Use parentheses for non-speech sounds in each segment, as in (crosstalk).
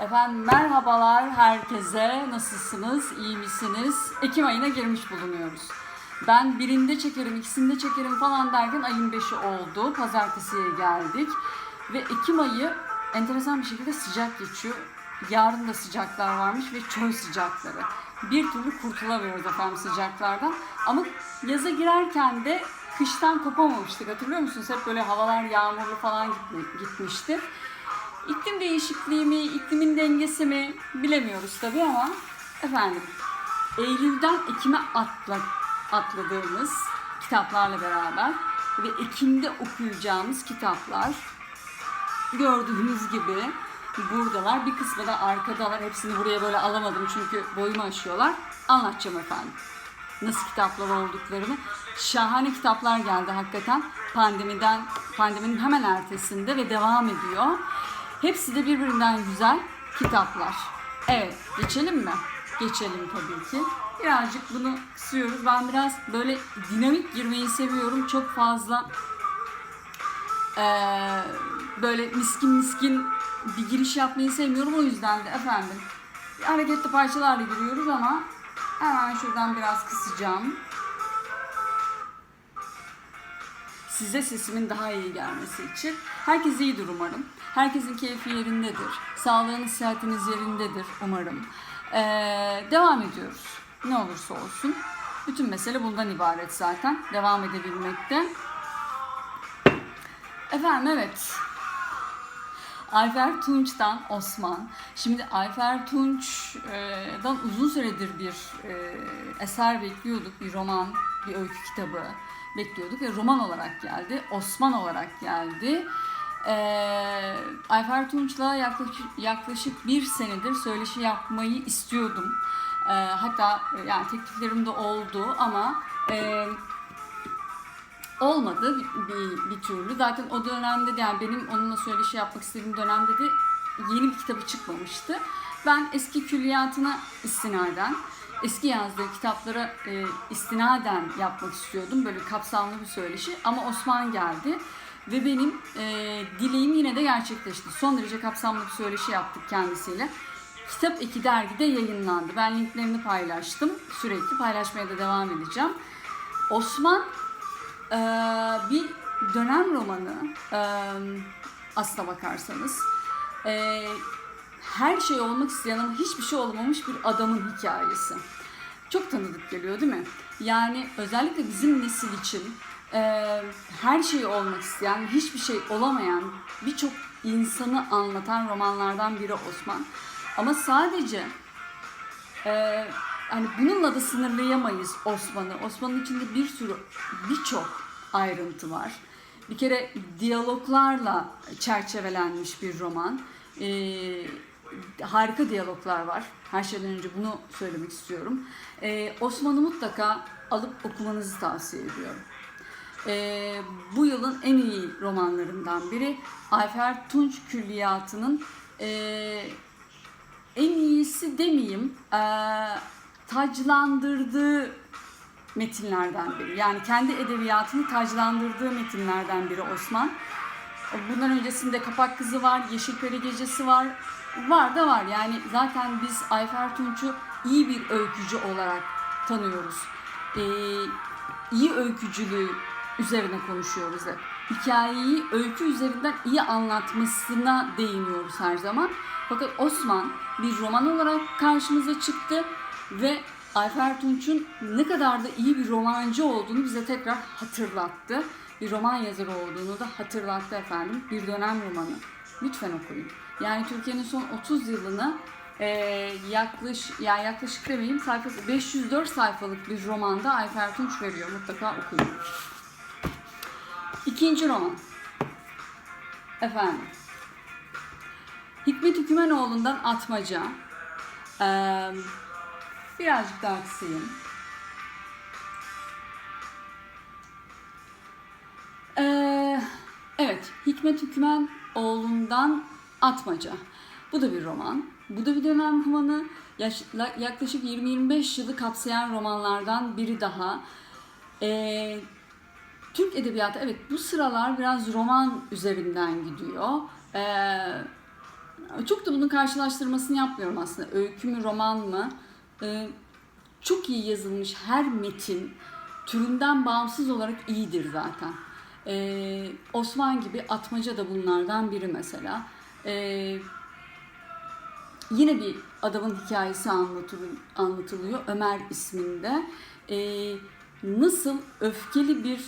Efendim merhabalar herkese. Nasılsınız? İyi misiniz? Ekim ayına girmiş bulunuyoruz. Ben birinde çekerim, ikisinde çekerim falan derken ayın beşi oldu. Pazartesiye geldik. Ve Ekim ayı enteresan bir şekilde sıcak geçiyor. Yarın da sıcaklar varmış ve çöl sıcakları. Bir türlü kurtulamıyoruz efendim sıcaklardan. Ama yaza girerken de kıştan kopamamıştık. Hatırlıyor musunuz? Hep böyle havalar yağmurlu falan gitmi- gitmişti. İklim değişikliği mi, iklimin dengesi mi bilemiyoruz tabii ama efendim Eylül'den Ekim'e atla, atladığımız kitaplarla beraber ve Ekim'de okuyacağımız kitaplar gördüğünüz gibi buradalar. Bir kısmı da arkadalar. Hepsini buraya böyle alamadım çünkü boyumu aşıyorlar. Anlatacağım efendim. Nasıl kitaplar olduklarını. Şahane kitaplar geldi hakikaten. Pandemiden, pandeminin hemen ertesinde ve devam ediyor. Hepsi de birbirinden güzel kitaplar. Evet, geçelim mi? Geçelim tabii ki. Birazcık bunu kısıyoruz. Ben biraz böyle dinamik girmeyi seviyorum. Çok fazla ee, böyle miskin miskin bir giriş yapmayı sevmiyorum. O yüzden de efendim hareketli parçalarla giriyoruz ama hemen şuradan biraz kısacağım. Size sesimin daha iyi gelmesi için. Herkes iyidir umarım. Herkesin keyfi yerindedir. Sağlığınız, sıhhatiniz yerindedir umarım. Ee, devam ediyoruz. Ne olursa olsun. Bütün mesele bundan ibaret zaten. Devam edebilmekte. Efendim evet. Ayfer Tunç'tan Osman. Şimdi Ayfer Tunç'dan uzun süredir bir e, eser bekliyorduk. Bir roman, bir öykü kitabı bekliyorduk ve roman olarak geldi. Osman olarak geldi. E, Ayfer Tunç'la yaklaşık, yaklaşık bir senedir söyleşi yapmayı istiyordum. E, hatta yani tekliflerim de oldu ama e, olmadı bir, bir türlü. Zaten o dönemde de yani benim onunla söyleşi yapmak istediğim dönemde de yeni bir kitabı çıkmamıştı. Ben eski külliyatına istinaden, eski yazdığı kitaplara e, istinaden yapmak istiyordum. Böyle kapsamlı bir söyleşi ama Osman geldi ve benim e, dileğim yine de gerçekleşti. Son derece kapsamlı bir söyleşi yaptık kendisiyle. Kitap Eki dergide yayınlandı. Ben linklerini paylaştım. Sürekli paylaşmaya da devam edeceğim. Osman ee, bir dönem romanı e, aslına bakarsanız Ee, her şey olmak isteyen ama hiçbir şey olamamış bir adamın hikayesi. Çok tanıdık geliyor değil mi? Yani özellikle bizim nesil için e, her şey olmak isteyen, hiçbir şey olamayan birçok insanı anlatan romanlardan biri Osman. Ama sadece ee, hani bununla da sınırlayamayız Osman'ı. Osman'ın içinde bir sürü birçok ayrıntı var. Bir kere diyaloglarla çerçevelenmiş bir roman. Ee, harika diyaloglar var. Her şeyden önce bunu söylemek istiyorum. Ee, Osman'ı mutlaka alıp okumanızı tavsiye ediyorum. Ee, bu yılın en iyi romanlarından biri Ayfer Tunç Külliyatı'nın ee, en iyisi demeyeyim, eee, taclandırdığı metinlerden biri. Yani kendi edebiyatını taclandırdığı metinlerden biri Osman. Bundan öncesinde Kapak Kızı var, Yeşilperi Gecesi var. Var da var. Yani zaten biz Ayfer Tunç'u iyi bir öykücü olarak tanıyoruz. Ee, iyi öykücülüğü üzerine konuşuyoruz hep. Hikayeyi öykü üzerinden iyi anlatmasına değiniyoruz her zaman. Fakat Osman bir roman olarak karşımıza çıktı ve Ayfer Tunç'un ne kadar da iyi bir romancı olduğunu bize tekrar hatırlattı. Bir roman yazarı olduğunu da hatırlattı efendim. Bir dönem romanı. Lütfen okuyun. Yani Türkiye'nin son 30 yılını e, yaklaş, yani yaklaşık demeyeyim sayfası 504 sayfalık bir romanda Ayfer Tunç veriyor. Mutlaka okuyun. İkinci roman. Efendim. Hikmet Hükümenoğlu'ndan Atmaca. Ee, birazcık daha kısayım. Ee, evet, Hikmet Hükümenoğlu'ndan Atmaca. Bu da bir roman. Bu da bir dönem romanı. Yaklaşık 20-25 yılı kapsayan romanlardan biri daha. Ee, Türk edebiyatı evet bu sıralar biraz roman üzerinden gidiyor. Ee, çok da bunun karşılaştırmasını yapmıyorum aslında. Öykü mü, roman mı? Ee, çok iyi yazılmış her metin türünden bağımsız olarak iyidir zaten. Ee, Osman gibi Atmaca da bunlardan biri mesela. Ee, yine bir adamın hikayesi anlatılıyor, Ömer isminde. Ee, nasıl öfkeli bir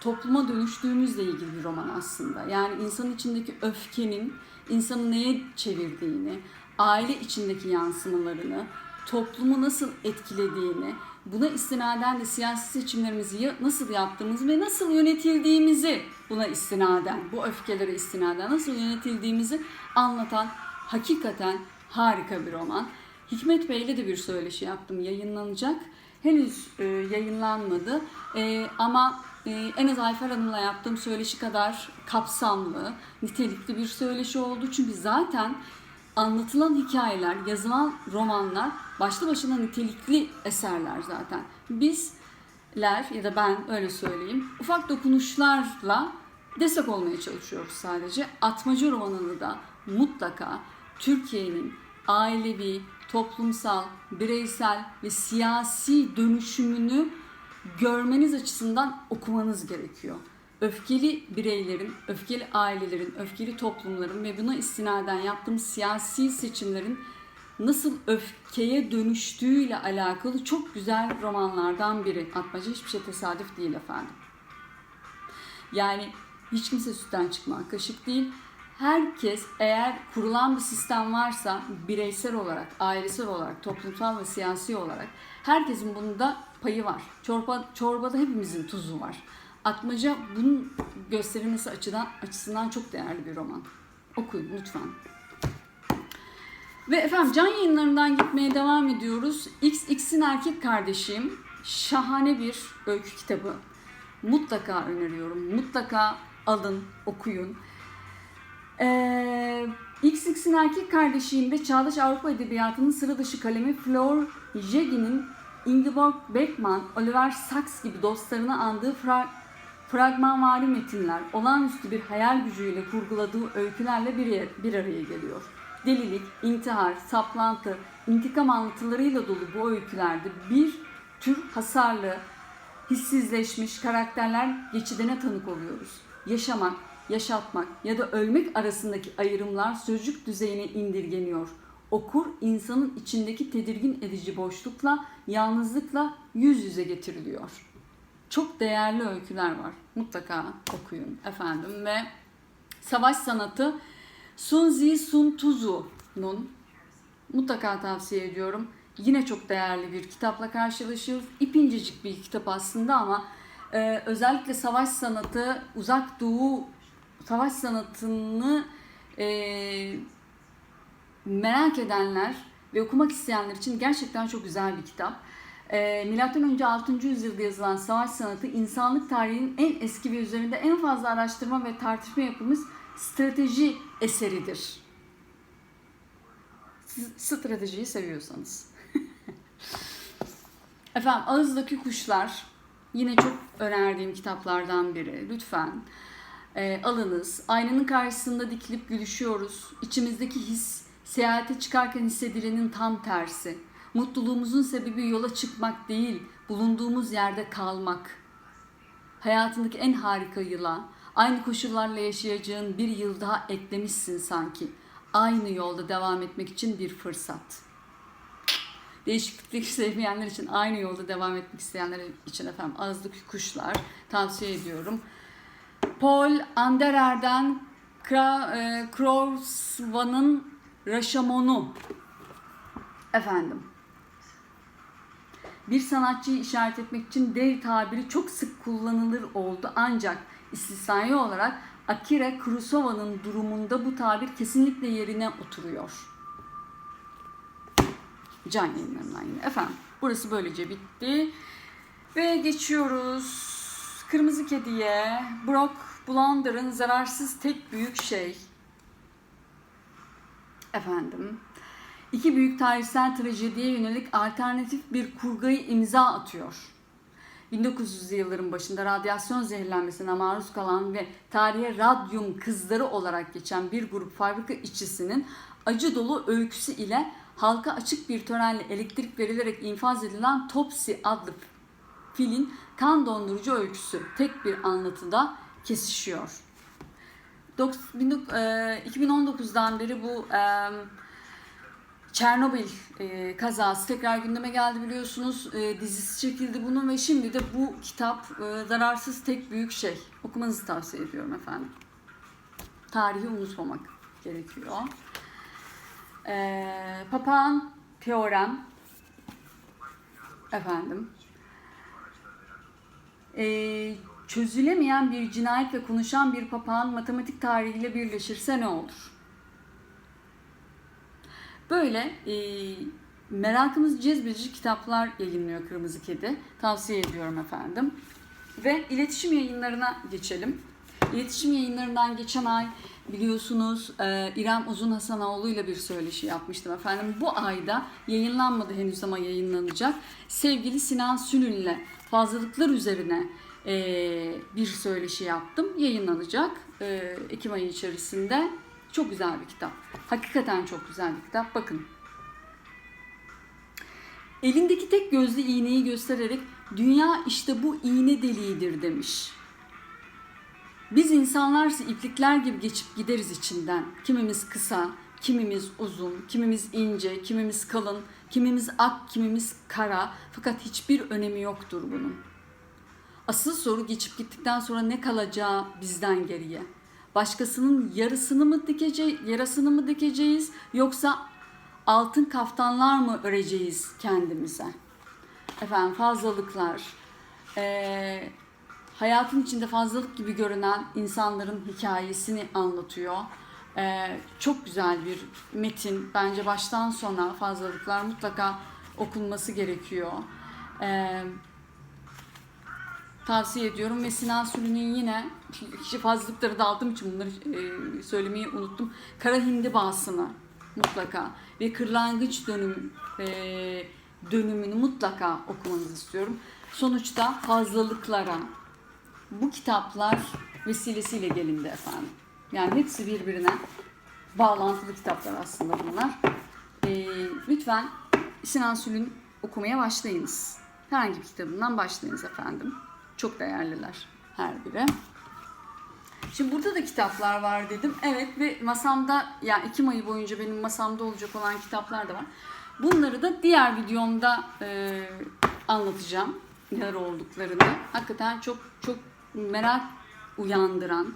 topluma dönüştüğümüzle ilgili bir roman aslında. Yani insanın içindeki öfkenin insanı neye çevirdiğini, aile içindeki yansımalarını, toplumu nasıl etkilediğini, buna istinaden de siyasi seçimlerimizi nasıl yaptığımızı ve nasıl yönetildiğimizi buna istinaden, bu öfkelere istinaden nasıl yönetildiğimizi anlatan hakikaten harika bir roman. Hikmet Bey'le de bir söyleşi yaptım, yayınlanacak. Henüz e, yayınlanmadı E, ama e, en az Ayfer Hanım'la yaptığım söyleşi kadar kapsamlı, nitelikli bir söyleşi oldu. Çünkü zaten anlatılan hikayeler, yazılan romanlar başlı başına nitelikli eserler zaten. Bizler ya da ben öyle söyleyeyim ufak dokunuşlarla destek olmaya çalışıyoruz sadece. Atmaca romanını da mutlaka Türkiye'nin ailevi, toplumsal, bireysel ve siyasi dönüşümünü görmeniz açısından okumanız gerekiyor. Öfkeli bireylerin, öfkeli ailelerin, öfkeli toplumların ve buna istinaden yaptığımız siyasi seçimlerin nasıl öfkeye dönüştüğüyle alakalı çok güzel romanlardan biri. Atmaca hiçbir şey tesadüf değil efendim. Yani hiç kimse sütten çıkma kaşık değil. Herkes eğer kurulan bir sistem varsa bireysel olarak, ailesel olarak, toplumsal ve siyasi olarak herkesin bunda payı var. Çorba, çorbada hepimizin tuzu var. Atmaca bunun gösterilmesi açıdan, açısından çok değerli bir roman. Okuyun lütfen. Ve efendim can yayınlarından gitmeye devam ediyoruz. XX'in erkek kardeşim şahane bir öykü kitabı. Mutlaka öneriyorum. Mutlaka alın, okuyun. Ee, XX'in erkek kardeşiyim ve Çağdaş Avrupa Edebiyatı'nın sıra dışı kalemi Flor Jegi'nin Ingeborg Beckmann, Oliver Sacks gibi dostlarını andığı fra fragmanvari metinler, olağanüstü bir hayal gücüyle kurguladığı öykülerle bir, bir araya geliyor. Delilik, intihar, saplantı, intikam anlatılarıyla dolu bu öykülerde bir tür hasarlı, hissizleşmiş karakterler geçidine tanık oluyoruz. Yaşamak, yaşatmak ya da ölmek arasındaki ayrımlar sözcük düzeyine indirgeniyor. Okur insanın içindeki tedirgin edici boşlukla, yalnızlıkla yüz yüze getiriliyor. Çok değerli öyküler var. Mutlaka okuyun efendim ve savaş sanatı Sun Zi Sun Tuzu'nun mutlaka tavsiye ediyorum. Yine çok değerli bir kitapla karşılaşıyoruz. İpincecik bir kitap aslında ama e, özellikle savaş sanatı, uzak doğu savaş sanatını e, merak edenler ve okumak isteyenler için gerçekten çok güzel bir kitap. E, Milattan önce 6. yüzyılda yazılan savaş sanatı insanlık tarihinin en eski ve üzerinde en fazla araştırma ve tartışma yapılmış strateji eseridir. Siz stratejiyi seviyorsanız. (laughs) Efendim Ağızdaki Kuşlar yine çok önerdiğim kitaplardan biri. Lütfen e, alınız. Aynanın karşısında dikilip gülüşüyoruz. İçimizdeki his seyahate çıkarken hissedilenin tam tersi. Mutluluğumuzun sebebi yola çıkmak değil, bulunduğumuz yerde kalmak. Hayatındaki en harika yıla, aynı koşullarla yaşayacağın bir yıl daha eklemişsin sanki. Aynı yolda devam etmek için bir fırsat. Değişiklik sevmeyenler için, aynı yolda devam etmek isteyenler için efendim Ağızdaki Kuşlar tavsiye ediyorum. Paul Anderer'den Kra, e, Raşamon'u efendim. Bir sanatçıyı işaret etmek için dev tabiri çok sık kullanılır oldu ancak istisnai olarak Akira Kurosawa'nın durumunda bu tabir kesinlikle yerine oturuyor. Can yayınlarından yine. Efendim burası böylece bitti. Ve geçiyoruz Kırmızı Kedi'ye. Brock Blunder'ın Zararsız Tek Büyük Şey. Efendim. İki büyük tarihsel trajediye yönelik alternatif bir kurgayı imza atıyor. 1900'lü yılların başında radyasyon zehirlenmesine maruz kalan ve tarihe radyum kızları olarak geçen bir grup fabrika işçisinin acı dolu öyküsü ile halka açık bir törenle elektrik verilerek infaz edilen Topsy adlı filin kan dondurucu öyküsü tek bir anlatıda kesişiyor. Dok- 19 e, 2019'dan beri bu e, Çernobil e, kazası tekrar gündeme geldi biliyorsunuz. E, dizisi çekildi bunun ve şimdi de bu kitap e, Zararsız Tek Büyük Şey. Okumanızı tavsiye ediyorum efendim. Tarihi unutmamak gerekiyor. E, Papağan Teorem efendim. E, çözülemeyen bir cinayet ve konuşan bir papağan matematik tarihiyle birleşirse ne olur? Böyle e, merakımızı cezbedici kitaplar yayınlıyor Kırmızı Kedi. Tavsiye ediyorum efendim. Ve iletişim yayınlarına geçelim. İletişim yayınlarından geçen ay biliyorsunuz e, İrem Uzun Hasanoğlu ile bir söyleşi yapmıştım efendim. Bu ayda yayınlanmadı henüz ama yayınlanacak. Sevgili Sinan Sünün'le fazlalıklar üzerine e, bir söyleşi yaptım. Yayınlanacak e, Ekim ayı içerisinde. Çok güzel bir kitap. Hakikaten çok güzel bir kitap. Bakın. Elindeki tek gözlü iğneyi göstererek dünya işte bu iğne deliğidir demiş. Biz insanlarsa iplikler gibi geçip gideriz içinden. Kimimiz kısa, kimimiz uzun, kimimiz ince, kimimiz kalın, kimimiz ak, kimimiz kara. Fakat hiçbir önemi yoktur bunun. Asıl soru geçip gittikten sonra ne kalacağı bizden geriye. Başkasının yarısını mı dikeceğiz, yarasını mı dikeceğiz yoksa altın kaftanlar mı öreceğiz kendimize? Efendim fazlalıklar, eee, hayatın içinde fazlalık gibi görünen insanların hikayesini anlatıyor. Eee, çok güzel bir metin. Bence baştan sona fazlalıklar mutlaka okunması gerekiyor. Eee tavsiye ediyorum ve Sinan Sülü'nün yine işte fazlalıkları dağıttığım için bunları e, söylemeyi unuttum. Kara Hindibası'nı mutlaka ve Kırlangıç dönüm e, dönümünü mutlaka okumanızı istiyorum. Sonuçta fazlalıklara bu kitaplar vesilesiyle gelindi efendim. Yani hepsi birbirine bağlantılı kitaplar aslında bunlar. E, lütfen Sinan Sülün okumaya başlayınız. Herhangi bir kitabından başlayınız efendim. Çok değerliler her biri. Şimdi burada da kitaplar var dedim. Evet ve masamda yani Ekim ayı boyunca benim masamda olacak olan kitaplar da var. Bunları da diğer videomda e, anlatacağım neler olduklarını. Hakikaten çok çok merak uyandıran,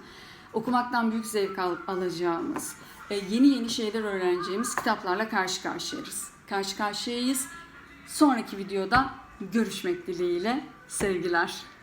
okumaktan büyük zevk al- alacağımız, e, yeni yeni şeyler öğreneceğimiz kitaplarla karşı karşıyayız. Karşı karşıyayız. Sonraki videoda görüşmek dileğiyle sevgiler.